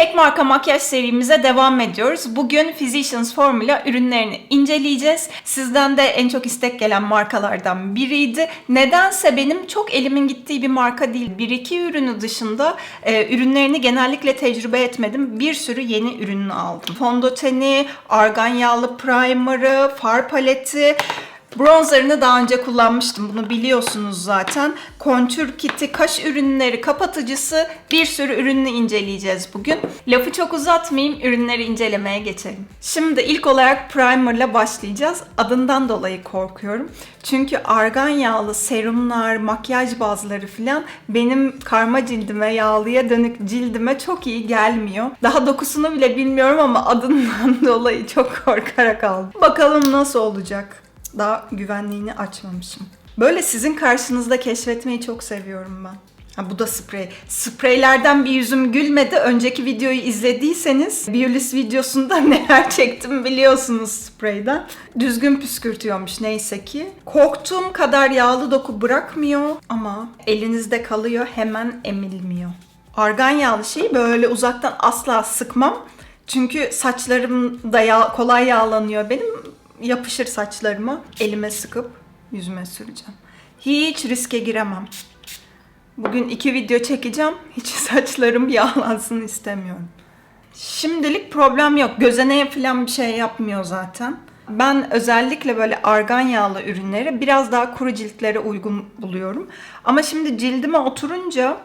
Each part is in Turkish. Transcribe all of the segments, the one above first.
Tek marka makyaj serimize devam ediyoruz. Bugün Physicians Formula ürünlerini inceleyeceğiz. Sizden de en çok istek gelen markalardan biriydi. Nedense benim çok elimin gittiği bir marka değil. Bir iki ürünü dışında e, ürünlerini genellikle tecrübe etmedim. Bir sürü yeni ürününü aldım. Fondöteni, argan yağlı primer'ı, far paleti, Bronzerını daha önce kullanmıştım. Bunu biliyorsunuz zaten. Kontür kiti, kaş ürünleri, kapatıcısı bir sürü ürünü inceleyeceğiz bugün. Lafı çok uzatmayayım, ürünleri incelemeye geçelim. Şimdi ilk olarak primerla başlayacağız. Adından dolayı korkuyorum. Çünkü argan yağlı serumlar, makyaj bazları falan benim karma cildime, yağlıya dönük cildime çok iyi gelmiyor. Daha dokusunu bile bilmiyorum ama adından dolayı çok korkarak aldım. Bakalım nasıl olacak daha güvenliğini açmamışım. Böyle sizin karşınızda keşfetmeyi çok seviyorum ben. Ha, bu da sprey. Spreylerden bir yüzüm gülmedi. Önceki videoyu izlediyseniz Biolis videosunda neler çektim biliyorsunuz spreyden. Düzgün püskürtüyormuş neyse ki. Korktuğum kadar yağlı doku bırakmıyor ama elinizde kalıyor hemen emilmiyor. Argan yağlı şeyi böyle uzaktan asla sıkmam. Çünkü saçlarım da yağ, kolay yağlanıyor benim yapışır saçlarıma. Elime sıkıp yüzüme süreceğim. Hiç riske giremem. Bugün iki video çekeceğim. Hiç saçlarım yağlansın istemiyorum. Şimdilik problem yok. Gözeneğe falan bir şey yapmıyor zaten. Ben özellikle böyle argan yağlı ürünleri biraz daha kuru ciltlere uygun buluyorum. Ama şimdi cildime oturunca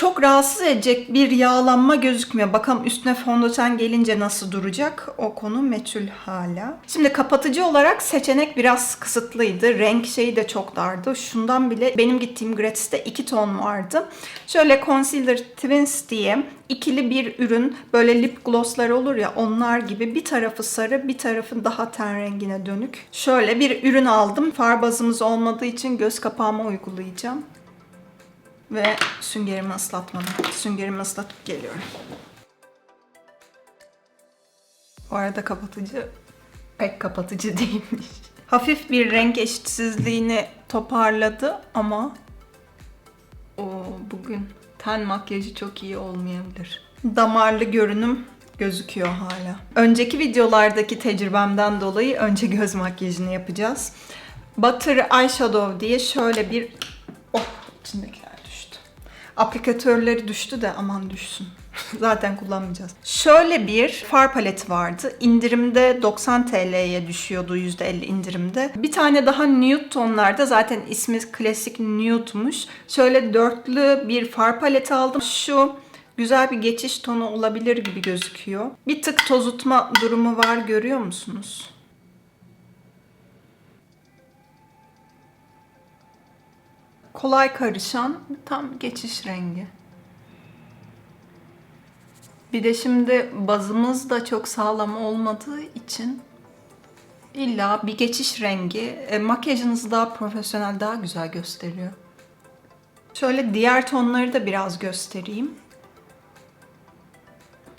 çok rahatsız edecek bir yağlanma gözükmüyor. Bakalım üstüne fondöten gelince nasıl duracak? O konu meçhul hala. Şimdi kapatıcı olarak seçenek biraz kısıtlıydı. Renk şeyi de çok dardı. Şundan bile benim gittiğim Gratis'te iki ton vardı. Şöyle Concealer Twins diye ikili bir ürün. Böyle lip glosslar olur ya onlar gibi. Bir tarafı sarı bir tarafı daha ten rengine dönük. Şöyle bir ürün aldım. Far bazımız olmadığı için göz kapağıma uygulayacağım. Ve süngerimi ıslatmadım. Süngerimi ıslatıp geliyorum. Bu arada kapatıcı pek kapatıcı değilmiş. Hafif bir renk eşitsizliğini toparladı ama o bugün ten makyajı çok iyi olmayabilir. Damarlı görünüm gözüküyor hala. Önceki videolardaki tecrübemden dolayı önce göz makyajını yapacağız. Butter Eyeshadow diye şöyle bir... Oh içindekiler. Aplikatörleri düştü de aman düşsün. Zaten kullanmayacağız. Şöyle bir far paleti vardı. İndirimde 90 TL'ye düşüyordu %50 indirimde. Bir tane daha nude tonlarda zaten ismi klasik nude'muş. Şöyle dörtlü bir far paleti aldım. Şu güzel bir geçiş tonu olabilir gibi gözüküyor. Bir tık tozutma durumu var görüyor musunuz? Kolay karışan tam geçiş rengi. Bir de şimdi bazımız da çok sağlam olmadığı için illa bir geçiş rengi e, makyajınızı daha profesyonel, daha güzel gösteriyor. Şöyle diğer tonları da biraz göstereyim.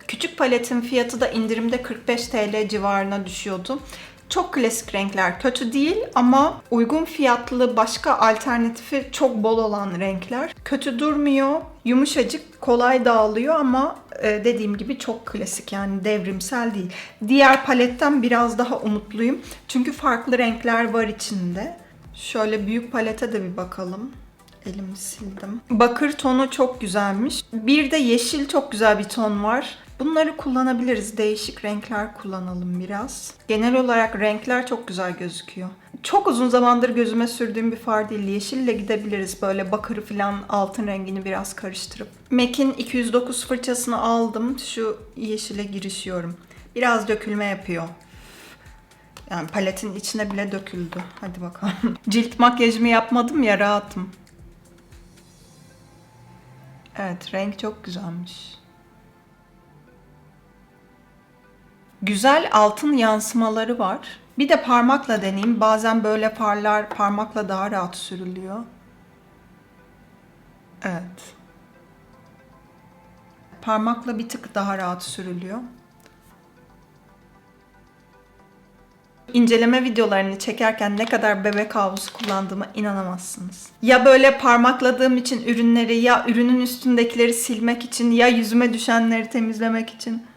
Küçük paletin fiyatı da indirimde 45 TL civarına düşüyordu. Çok klasik renkler kötü değil ama uygun fiyatlı başka alternatifi çok bol olan renkler. Kötü durmuyor, yumuşacık, kolay dağılıyor ama e, dediğim gibi çok klasik yani devrimsel değil. Diğer paletten biraz daha umutluyum. Çünkü farklı renkler var içinde. Şöyle büyük palete de bir bakalım. Elimi sildim. Bakır tonu çok güzelmiş. Bir de yeşil çok güzel bir ton var. Bunları kullanabiliriz. Değişik renkler kullanalım biraz. Genel olarak renkler çok güzel gözüküyor. Çok uzun zamandır gözüme sürdüğüm bir far değil. Yeşille gidebiliriz. Böyle bakırı falan altın rengini biraz karıştırıp. MAC'in 209 fırçasını aldım. Şu yeşile girişiyorum. Biraz dökülme yapıyor. Yani paletin içine bile döküldü. Hadi bakalım. Cilt makyajımı yapmadım ya rahatım. Evet renk çok güzelmiş. Güzel altın yansımaları var. Bir de parmakla deneyeyim. Bazen böyle farlar parmakla daha rahat sürülüyor. Evet. Parmakla bir tık daha rahat sürülüyor. İnceleme videolarını çekerken ne kadar bebek havlusu kullandığıma inanamazsınız. Ya böyle parmakladığım için ürünleri ya ürünün üstündekileri silmek için ya yüzüme düşenleri temizlemek için.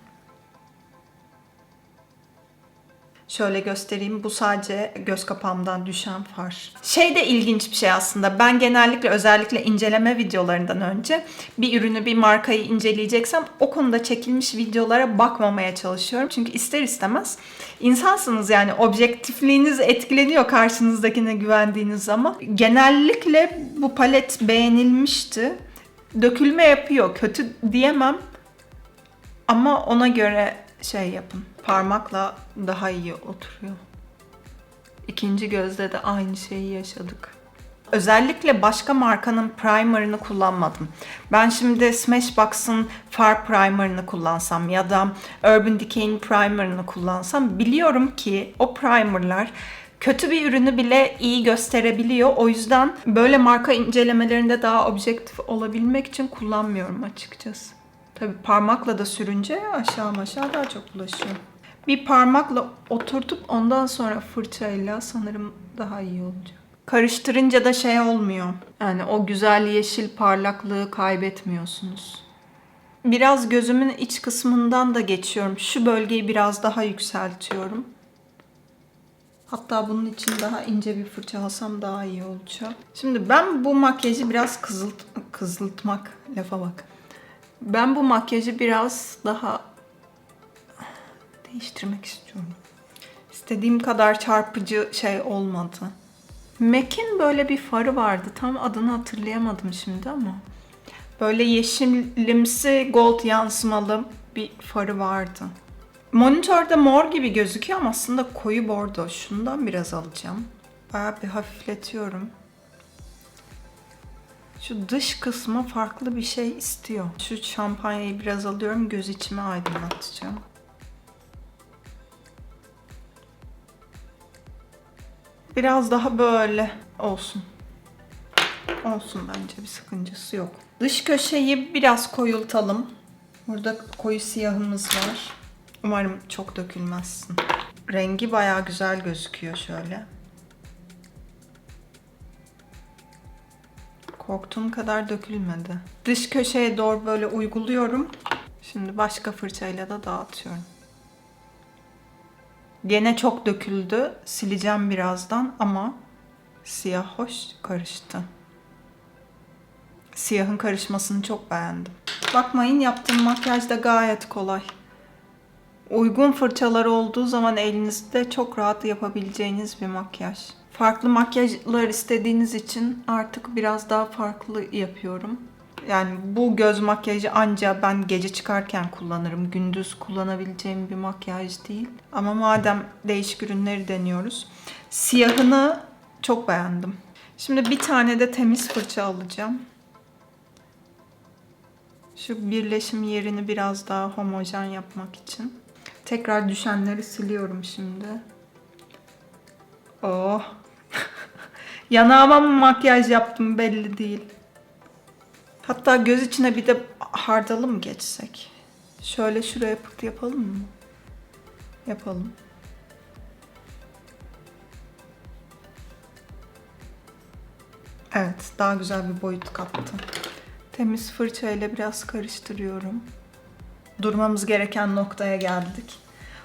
Şöyle göstereyim. Bu sadece göz kapağımdan düşen far. Şey de ilginç bir şey aslında. Ben genellikle özellikle inceleme videolarından önce bir ürünü, bir markayı inceleyeceksem o konuda çekilmiş videolara bakmamaya çalışıyorum. Çünkü ister istemez insansınız yani objektifliğiniz etkileniyor karşınızdakine güvendiğiniz zaman. Genellikle bu palet beğenilmişti. Dökülme yapıyor. Kötü diyemem. Ama ona göre şey yapın. Parmakla daha iyi oturuyor. İkinci gözde de aynı şeyi yaşadık. Özellikle başka markanın primerını kullanmadım. Ben şimdi Smashbox'ın far primerını kullansam ya da Urban Decay'in primerını kullansam biliyorum ki o primerlar kötü bir ürünü bile iyi gösterebiliyor. O yüzden böyle marka incelemelerinde daha objektif olabilmek için kullanmıyorum açıkçası. Tabii parmakla da sürünce aşağı aşağı daha çok bulaşıyor. Bir parmakla oturtup ondan sonra fırçayla sanırım daha iyi olacak. Karıştırınca da şey olmuyor. Yani o güzel yeşil parlaklığı kaybetmiyorsunuz. Biraz gözümün iç kısmından da geçiyorum. Şu bölgeyi biraz daha yükseltiyorum. Hatta bunun için daha ince bir fırça alsam daha iyi olacak. Şimdi ben bu makyajı biraz kızılt kızıltmak lafa bak. Ben bu makyajı biraz daha değiştirmek istiyorum. İstediğim kadar çarpıcı şey olmadı. MAC'in böyle bir farı vardı. Tam adını hatırlayamadım şimdi ama. Böyle yeşilimsi gold yansımalı bir farı vardı. Monitörde mor gibi gözüküyor ama aslında koyu bordo. Şundan biraz alacağım. Bayağı bir hafifletiyorum. Şu dış kısmı farklı bir şey istiyor. Şu şampanyayı biraz alıyorum. Göz içimi aydınlatacağım. Biraz daha böyle olsun. Olsun bence bir sakıncası yok. Dış köşeyi biraz koyultalım. Burada koyu siyahımız var. Umarım çok dökülmezsin. Rengi bayağı güzel gözüküyor şöyle. Korktuğum kadar dökülmedi. Dış köşeye doğru böyle uyguluyorum. Şimdi başka fırçayla da dağıtıyorum. Gene çok döküldü. Sileceğim birazdan ama siyah hoş karıştı. Siyahın karışmasını çok beğendim. Bakmayın yaptığım makyaj da gayet kolay. Uygun fırçalar olduğu zaman elinizde çok rahat yapabileceğiniz bir makyaj. Farklı makyajlar istediğiniz için artık biraz daha farklı yapıyorum. Yani bu göz makyajı anca ben gece çıkarken kullanırım. Gündüz kullanabileceğim bir makyaj değil. Ama madem değişik ürünleri deniyoruz. Siyahını çok beğendim. Şimdi bir tane de temiz fırça alacağım. Şu birleşim yerini biraz daha homojen yapmak için. Tekrar düşenleri siliyorum şimdi. Oh. Yanağıma mı makyaj yaptım belli değil. Hatta göz içine bir de hardalı mı geçsek? Şöyle şuraya pıt yapalım mı? Yapalım. Evet, daha güzel bir boyut kattı. Temiz fırçayla biraz karıştırıyorum. Durmamız gereken noktaya geldik.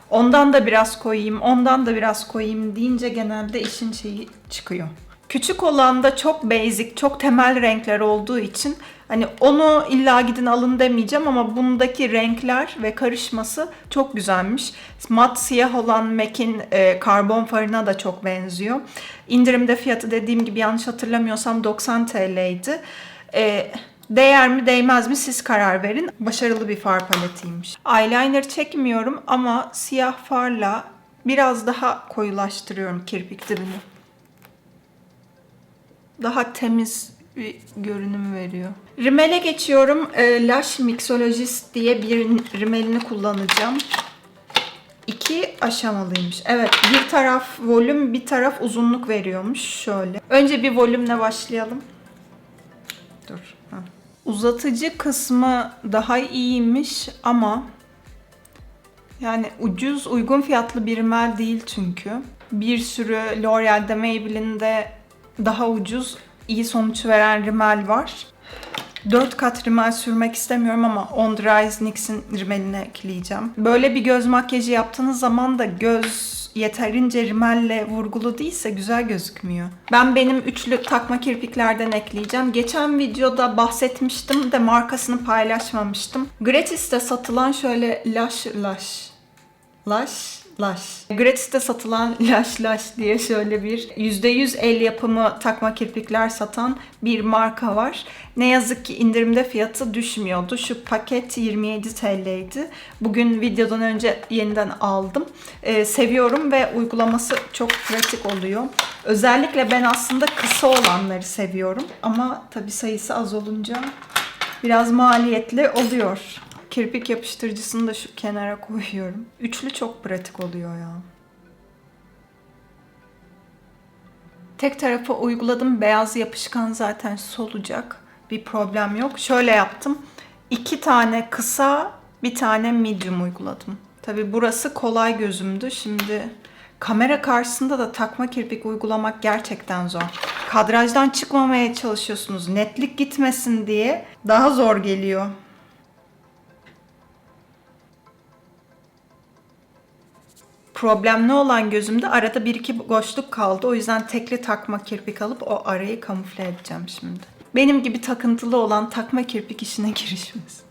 Ondan da biraz koyayım, ondan da biraz koyayım deyince genelde işin şeyi çıkıyor. Küçük olan da çok basic, çok temel renkler olduğu için hani onu illa gidin alın demeyeceğim ama bundaki renkler ve karışması çok güzelmiş. Mat siyah olan MAC'in e, karbon farına da çok benziyor. İndirimde fiyatı dediğim gibi yanlış hatırlamıyorsam 90 TL'ydi. E, Değer mi değmez mi siz karar verin. Başarılı bir far paletiymiş. Eyeliner çekmiyorum ama siyah farla biraz daha koyulaştırıyorum kirpik dibini. Daha temiz bir görünüm veriyor. Rimel'e geçiyorum. E, Lash Mixologist diye bir rimelini kullanacağım. İki aşamalıymış. Evet bir taraf volüm bir taraf uzunluk veriyormuş. Şöyle. Önce bir volümle başlayalım. Dur. Ha. Uzatıcı kısmı daha iyiymiş ama Yani ucuz, uygun fiyatlı bir rimel değil çünkü. Bir sürü L'Oreal'de, Maybelline'de daha ucuz, iyi sonuç veren rimel var. 4 kat rimel sürmek istemiyorum ama On Dry's NYX'in rimelini ekleyeceğim. Böyle bir göz makyajı yaptığınız zaman da göz yeterince rimelle vurgulu değilse güzel gözükmüyor. Ben benim üçlü takma kirpiklerden ekleyeceğim. Geçen videoda bahsetmiştim de markasını paylaşmamıştım. Gratis'te satılan şöyle Lush Lush Lush Lush. Gratis'te satılan Lush Lush diye şöyle bir %100 el yapımı takma kirpikler satan bir marka var. Ne yazık ki indirimde fiyatı düşmüyordu. Şu paket 27 TL'ydi. Bugün videodan önce yeniden aldım. Ee, seviyorum ve uygulaması çok pratik oluyor. Özellikle ben aslında kısa olanları seviyorum. Ama tabii sayısı az olunca biraz maliyetli oluyor. Kirpik yapıştırıcısını da şu kenara koyuyorum. Üçlü çok pratik oluyor ya. Tek tarafa uyguladım. Beyaz yapışkan zaten solacak. Bir problem yok. Şöyle yaptım. İki tane kısa, bir tane medium uyguladım. Tabi burası kolay gözümdü. Şimdi kamera karşısında da takma kirpik uygulamak gerçekten zor. Kadrajdan çıkmamaya çalışıyorsunuz. Netlik gitmesin diye daha zor geliyor. Problemli olan gözümde arada bir iki boşluk kaldı. O yüzden tekli takma kirpik alıp o arayı kamufle edeceğim şimdi. Benim gibi takıntılı olan takma kirpik işine girişmesin.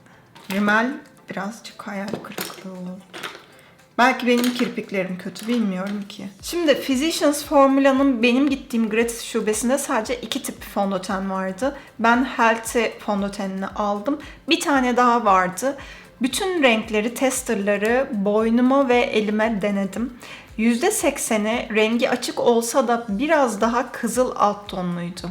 Rimel birazcık hayal kırıklığı oldu. Belki benim kirpiklerim kötü bilmiyorum ki. Şimdi Physicians Formula'nın benim gittiğim gratis şubesinde sadece iki tip fondöten vardı. Ben Healthy fondötenini aldım. Bir tane daha vardı. Bütün renkleri, testerları boynuma ve elime denedim. %80'i rengi açık olsa da biraz daha kızıl alt tonluydu.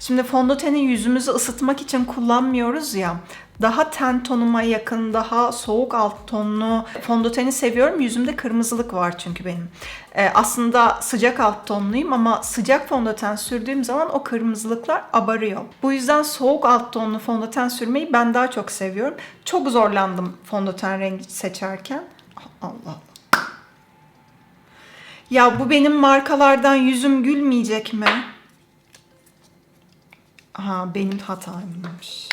Şimdi fondöteni yüzümüzü ısıtmak için kullanmıyoruz ya. Daha ten tonuma yakın, daha soğuk alt tonlu fondöteni seviyorum. Yüzümde kırmızılık var çünkü benim. Ee, aslında sıcak alt tonluyum ama sıcak fondöten sürdüğüm zaman o kırmızılıklar abarıyor. Bu yüzden soğuk alt tonlu fondöten sürmeyi ben daha çok seviyorum. Çok zorlandım fondöten rengi seçerken. Allah Allah. Ya bu benim markalardan yüzüm gülmeyecek mi? Aha benim hatammış.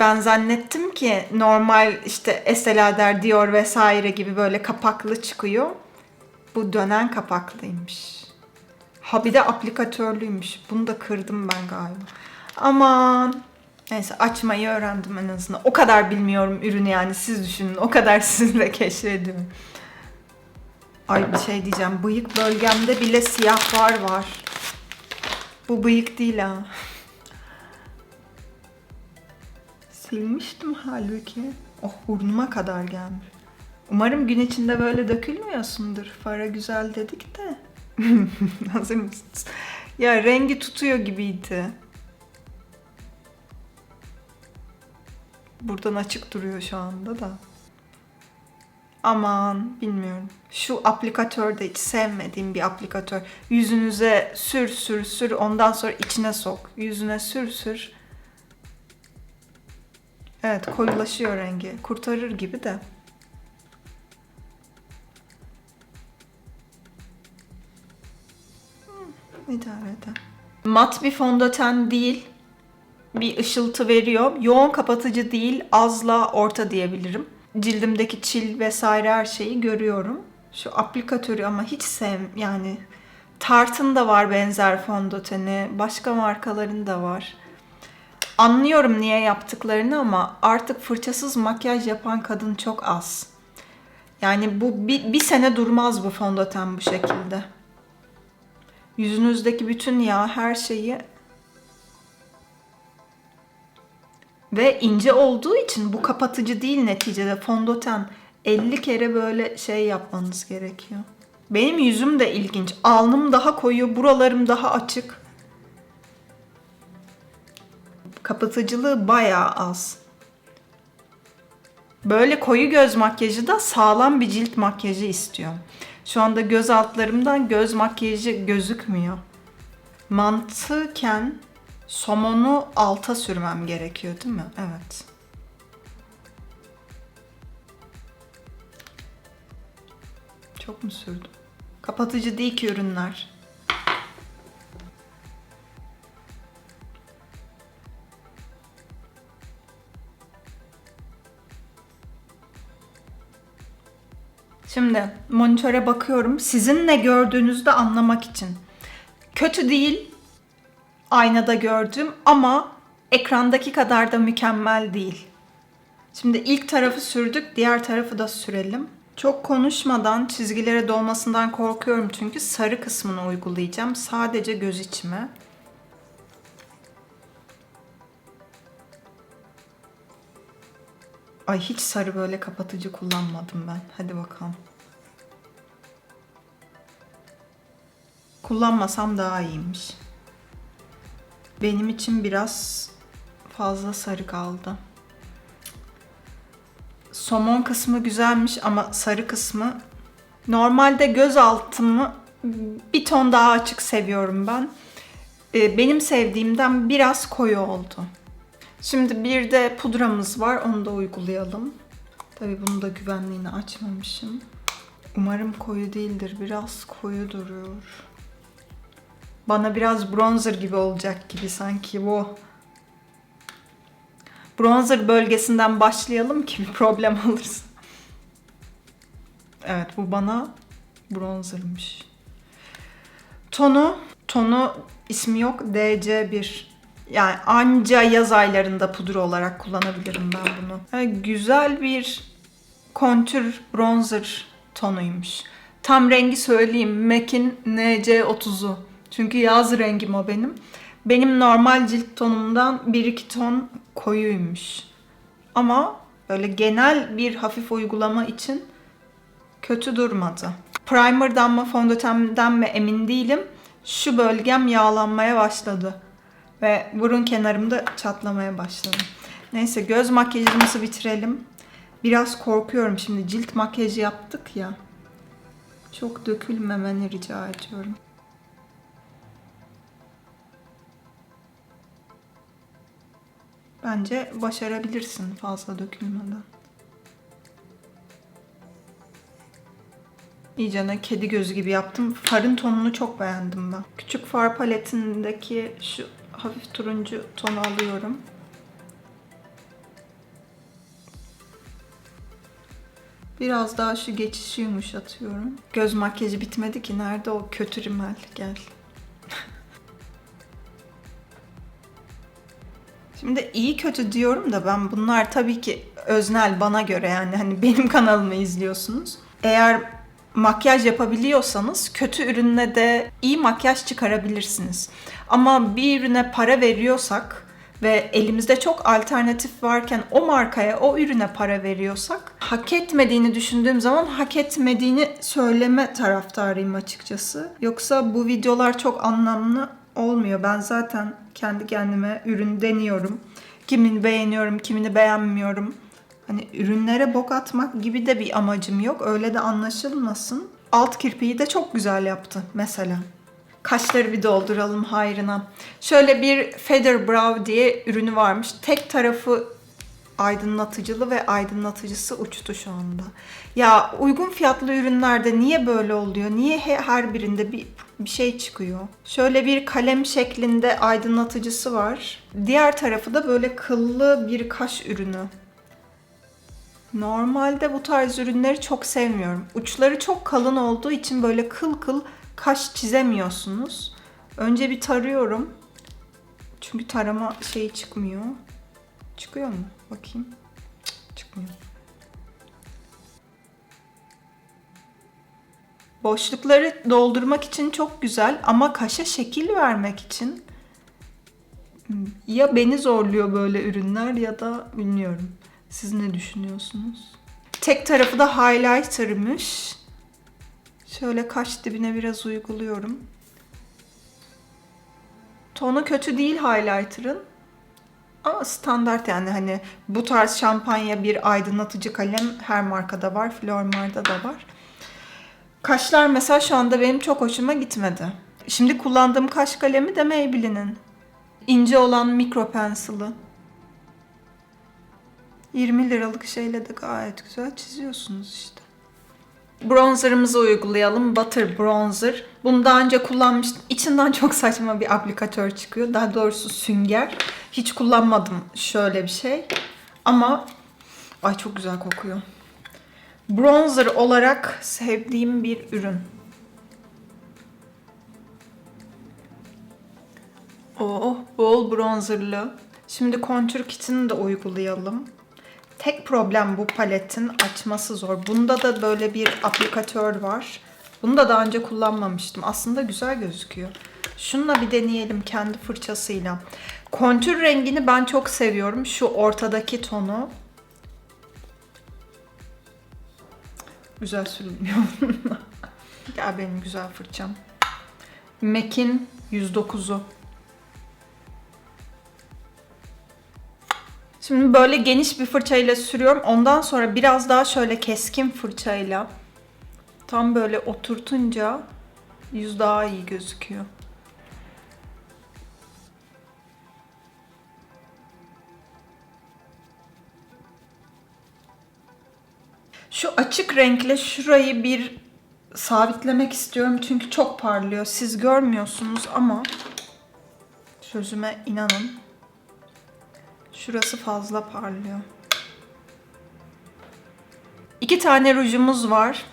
Ben zannettim ki normal işte Estee Lauder, Dior vesaire gibi böyle kapaklı çıkıyor. Bu dönen kapaklıymış. Ha bir de aplikatörlüymüş. Bunu da kırdım ben galiba. Aman. Neyse açmayı öğrendim en azından. O kadar bilmiyorum ürünü yani siz düşünün. O kadar sizinle keşfediyorum. Ay bir şey diyeceğim. Bıyık bölgemde bile siyahlar var. Bu bıyık değil ha. Silmiştim halbuki. Oh burnuma kadar gelmiş. Umarım gün içinde böyle dökülmüyorsundur. Fara güzel dedik de. Hazır mısınız? Ya rengi tutuyor gibiydi. Buradan açık duruyor şu anda da. Aman bilmiyorum. Şu aplikatör de hiç sevmediğim bir aplikatör. Yüzünüze sür sür sür ondan sonra içine sok. Yüzüne sür sür. Evet koyulaşıyor rengi. Kurtarır gibi de. Hmm, idare eder. Mat bir fondöten değil. Bir ışıltı veriyor. Yoğun kapatıcı değil. Azla orta diyebilirim. Cildimdeki çil vesaire her şeyi görüyorum. Şu aplikatörü ama hiç sev yani Tarte'ın da var benzer fondöteni. Başka markaların da var. Anlıyorum niye yaptıklarını ama artık fırçasız makyaj yapan kadın çok az. Yani bu bir, bir sene durmaz bu fondöten bu şekilde. Yüzünüzdeki bütün yağ her şeyi ve ince olduğu için bu kapatıcı değil neticede fondöten 50 kere böyle şey yapmanız gerekiyor. Benim yüzüm de ilginç. Alnım daha koyu, buralarım daha açık. Kapatıcılığı bayağı az. Böyle koyu göz makyajı da sağlam bir cilt makyajı istiyor. Şu anda göz altlarımdan göz makyajı gözükmüyor. Mantıken somonu alta sürmem gerekiyor değil mi? Evet. Çok mu sürdüm? Kapatıcı değil ki ürünler. Şimdi monitöre bakıyorum. Sizin ne gördüğünüzü de anlamak için. Kötü değil aynada gördüğüm ama ekrandaki kadar da mükemmel değil. Şimdi ilk tarafı sürdük, diğer tarafı da sürelim. Çok konuşmadan çizgilere dolmasından korkuyorum çünkü sarı kısmını uygulayacağım. Sadece göz içime. Ay hiç sarı böyle kapatıcı kullanmadım ben. Hadi bakalım. Kullanmasam daha iyiymiş. Benim için biraz fazla sarı kaldı. Somon kısmı güzelmiş ama sarı kısmı normalde göz altımı bir ton daha açık seviyorum ben. Ee, Benim sevdiğimden biraz koyu oldu. Şimdi bir de pudramız var. Onu da uygulayalım. Tabii bunu da güvenliğini açmamışım. Umarım koyu değildir. Biraz koyu duruyor. Bana biraz bronzer gibi olacak gibi sanki bu. Bronzer bölgesinden başlayalım ki bir problem olursa. Evet bu bana bronzermış. Tonu, tonu ismi yok. DC1. Yani anca yaz aylarında pudra olarak kullanabilirim ben bunu. Yani güzel bir kontür bronzer tonuymuş. Tam rengi söyleyeyim. MAC'in NC30'u. Çünkü yaz rengim o benim. Benim normal cilt tonumdan 1-2 ton koyuymuş. Ama böyle genel bir hafif uygulama için kötü durmadı. Primer'dan mı fondötenden mi emin değilim. Şu bölgem yağlanmaya başladı. Ve burun kenarımda çatlamaya başladı. Neyse göz makyajımızı bitirelim. Biraz korkuyorum şimdi cilt makyajı yaptık ya. Çok dökülmemeni rica ediyorum. Bence başarabilirsin fazla dökülmeden. İyicene kedi gözü gibi yaptım. Farın tonunu çok beğendim ben. Küçük far paletindeki şu hafif turuncu tonu alıyorum. Biraz daha şu geçişi yumuşatıyorum. Göz makyajı bitmedi ki. Nerede o kötü rimel? Gel. Şimdi iyi kötü diyorum da ben bunlar tabii ki öznel bana göre yani hani benim kanalımı izliyorsunuz. Eğer makyaj yapabiliyorsanız kötü ürünle de iyi makyaj çıkarabilirsiniz. Ama bir ürüne para veriyorsak ve elimizde çok alternatif varken o markaya, o ürüne para veriyorsak hak etmediğini düşündüğüm zaman hak etmediğini söyleme taraftarıyım açıkçası. Yoksa bu videolar çok anlamlı olmuyor. Ben zaten kendi kendime ürün deniyorum. Kimini beğeniyorum, kimini beğenmiyorum. Hani ürünlere bok atmak gibi de bir amacım yok. Öyle de anlaşılmasın. Alt kirpiği de çok güzel yaptı mesela. Kaşları bir dolduralım hayrına. Şöyle bir Feather Brow diye ürünü varmış. Tek tarafı aydınlatıcılı ve aydınlatıcısı uçtu şu anda. Ya uygun fiyatlı ürünlerde niye böyle oluyor? Niye he- her birinde bir bir şey çıkıyor? Şöyle bir kalem şeklinde aydınlatıcısı var. Diğer tarafı da böyle kıllı bir kaş ürünü. Normalde bu tarz ürünleri çok sevmiyorum. Uçları çok kalın olduğu için böyle kıl kıl kaş çizemiyorsunuz. Önce bir tarıyorum. Çünkü tarama şeyi çıkmıyor. Çıkıyor mu? Bakayım. Çıkmıyor. Boşlukları doldurmak için çok güzel ama kaşa şekil vermek için hmm, ya beni zorluyor böyle ürünler ya da bilmiyorum. Siz ne düşünüyorsunuz? Tek tarafı da highlighter'mış. Şöyle kaş dibine biraz uyguluyorum. Tonu kötü değil highlighter'ın. Ama standart yani hani bu tarz şampanya bir aydınlatıcı kalem her markada var. Flormar'da da var. Kaşlar mesela şu anda benim çok hoşuma gitmedi. Şimdi kullandığım kaş kalemi de Maybelline'in. İnce olan mikro pencil'ı. 20 liralık şeyle de gayet güzel çiziyorsunuz işte. Bronzerımızı uygulayalım. Butter Bronzer. Bunu daha önce kullanmıştım. İçinden çok saçma bir aplikatör çıkıyor. Daha doğrusu sünger. Hiç kullanmadım şöyle bir şey. Ama ay çok güzel kokuyor. Bronzer olarak sevdiğim bir ürün. Oh, bol bronzerlı. Şimdi Contour Kit'ini de uygulayalım. Tek problem bu paletin açması zor. Bunda da böyle bir aplikatör var. Bunu da daha önce kullanmamıştım. Aslında güzel gözüküyor. Şununla bir deneyelim kendi fırçasıyla. Kontür rengini ben çok seviyorum. Şu ortadaki tonu. Güzel sürülüyor. Gel benim güzel fırçam. MAC'in 109'u. Şimdi böyle geniş bir fırçayla sürüyorum. Ondan sonra biraz daha şöyle keskin fırçayla tam böyle oturtunca yüz daha iyi gözüküyor. Şu açık renkle şurayı bir sabitlemek istiyorum çünkü çok parlıyor. Siz görmüyorsunuz ama sözüme inanın. Şurası fazla parlıyor. İki tane rujumuz var.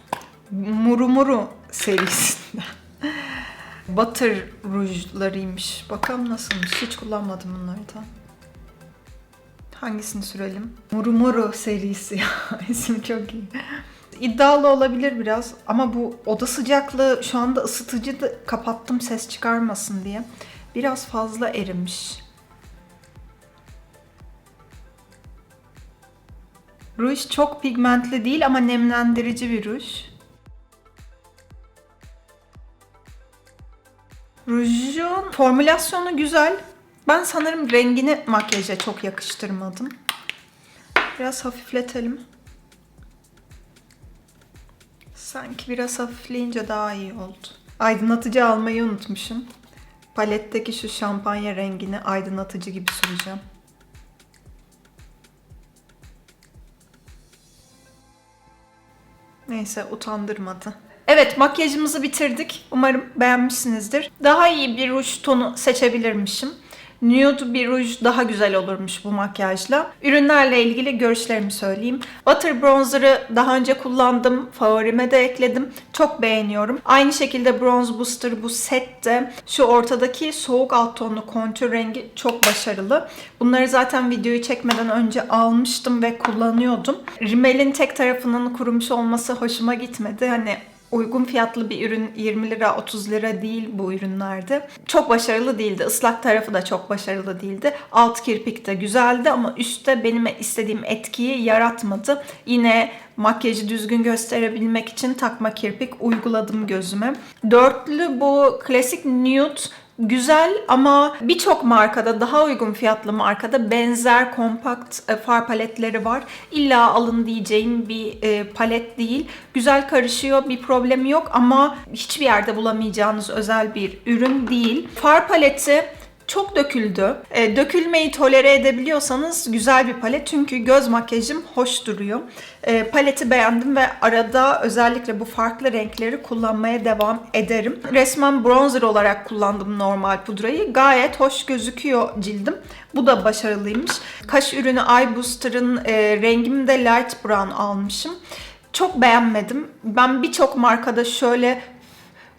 Muru Muru serisinden. Butter rujlarıymış. Bakalım nasılmış. Hiç kullanmadım bunlardan. Hangisini sürelim? Muru Muru serisi ya. İsim çok iyi. İddialı olabilir biraz ama bu oda sıcaklığı şu anda ısıtıcı da kapattım ses çıkarmasın diye. Biraz fazla erimiş. Ruj çok pigmentli değil ama nemlendirici bir ruj. Rujun formülasyonu güzel. Ben sanırım rengini makyaja çok yakıştırmadım. Biraz hafifletelim. Sanki biraz hafifleyince daha iyi oldu. Aydınlatıcı almayı unutmuşum. Paletteki şu şampanya rengini aydınlatıcı gibi süreceğim. Neyse utandırmadı. Evet makyajımızı bitirdik. Umarım beğenmişsinizdir. Daha iyi bir ruj tonu seçebilirmişim. Nude bir ruj daha güzel olurmuş bu makyajla. Ürünlerle ilgili görüşlerimi söyleyeyim. Butter Bronzer'ı daha önce kullandım. Favorime de ekledim. Çok beğeniyorum. Aynı şekilde Bronze Booster bu sette şu ortadaki soğuk alt tonlu kontür rengi çok başarılı. Bunları zaten videoyu çekmeden önce almıştım ve kullanıyordum. Rimel'in tek tarafının kurumuş olması hoşuma gitmedi. Hani uygun fiyatlı bir ürün 20 lira 30 lira değil bu ürünlerde. Çok başarılı değildi. Islak tarafı da çok başarılı değildi. Alt kirpik de güzeldi ama üstte benim istediğim etkiyi yaratmadı. Yine makyajı düzgün gösterebilmek için takma kirpik uyguladım gözüme. Dörtlü bu klasik nude güzel ama birçok markada daha uygun fiyatlı markada benzer kompakt e, far paletleri var. İlla alın diyeceğim bir e, palet değil. Güzel karışıyor, bir problemi yok ama hiçbir yerde bulamayacağınız özel bir ürün değil. Far paleti çok döküldü. E, dökülmeyi tolere edebiliyorsanız güzel bir palet çünkü göz makyajım hoş duruyor. E, paleti beğendim ve arada özellikle bu farklı renkleri kullanmaya devam ederim. Resmen bronzer olarak kullandım normal pudrayı. Gayet hoş gözüküyor cildim. Bu da başarılıymış. Kaş ürünü Eye Booster'ın e, rengimi de light brown almışım. Çok beğenmedim. Ben birçok markada şöyle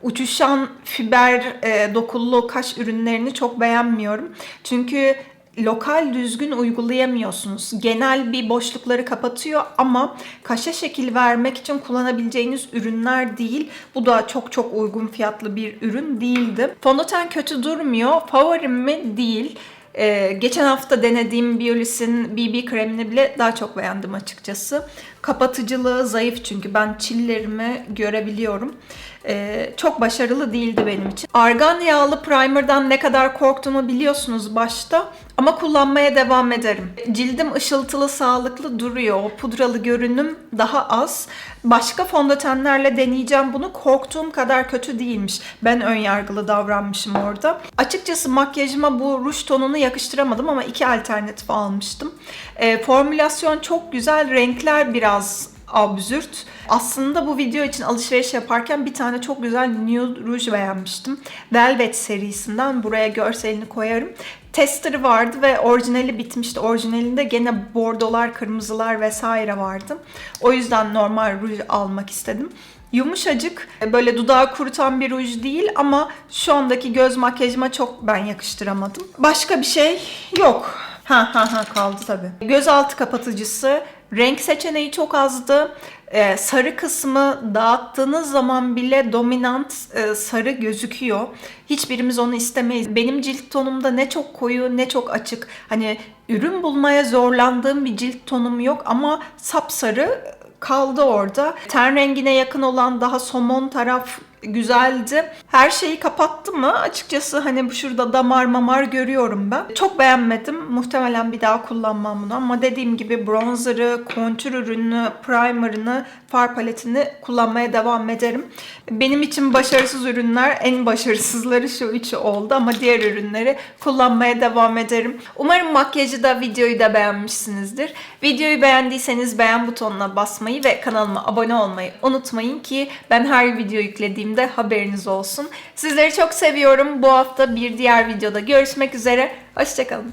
uçuşan fiber e, dokullu kaş ürünlerini çok beğenmiyorum. Çünkü lokal düzgün uygulayamıyorsunuz. Genel bir boşlukları kapatıyor ama kaşa şekil vermek için kullanabileceğiniz ürünler değil. Bu da çok çok uygun fiyatlı bir ürün değildi. Fondöten kötü durmuyor. Favorim mi? Değil. Ee, geçen hafta denediğim Biolis'in BB kremini bile daha çok beğendim açıkçası. Kapatıcılığı zayıf çünkü ben çillerimi görebiliyorum. Ee, çok başarılı değildi benim için. Argan yağlı primerdan ne kadar korktuğumu biliyorsunuz başta ama kullanmaya devam ederim. Cildim ışıltılı, sağlıklı duruyor. O pudralı görünüm daha az. Başka fondötenlerle deneyeceğim bunu. Korktuğum kadar kötü değilmiş. Ben ön yargılı davranmışım orada. Açıkçası makyajıma bu ruj tonunu yakıştıramadım ama iki alternatif almıştım. E, formülasyon çok güzel. Renkler biraz absürt. Aslında bu video için alışveriş yaparken bir tane çok güzel nude ruj beğenmiştim. Velvet serisinden buraya görselini koyarım. Tester'ı vardı ve orijinali bitmişti. Orijinalinde gene bordolar, kırmızılar vesaire vardı. O yüzden normal ruj almak istedim. Yumuşacık, böyle dudağı kurutan bir ruj değil ama şu andaki göz makyajıma çok ben yakıştıramadım. Başka bir şey yok. Ha ha ha kaldı tabii. Gözaltı kapatıcısı, renk seçeneği çok azdı. Ee, sarı kısmı dağıttığınız zaman bile dominant e, sarı gözüküyor. Hiçbirimiz onu istemeyiz. Benim cilt tonumda ne çok koyu ne çok açık. Hani ürün bulmaya zorlandığım bir cilt tonum yok ama sapsarı kaldı orada. Ten rengine yakın olan daha somon taraf güzeldi. Her şeyi kapattı mı? Açıkçası hani bu şurada damar mamar görüyorum ben. Çok beğenmedim. Muhtemelen bir daha kullanmam bunu ama dediğim gibi bronzer'ı, kontür ürünü, primer'ını, far paletini kullanmaya devam ederim. Benim için başarısız ürünler en başarısızları şu üçü oldu ama diğer ürünleri kullanmaya devam ederim. Umarım makyajı da videoyu da beğenmişsinizdir. Videoyu beğendiyseniz beğen butonuna basmayı ve kanalıma abone olmayı unutmayın ki ben her video yüklediğimde haberiniz olsun. Sizleri çok seviyorum. Bu hafta bir diğer videoda görüşmek üzere. Hoşçakalın.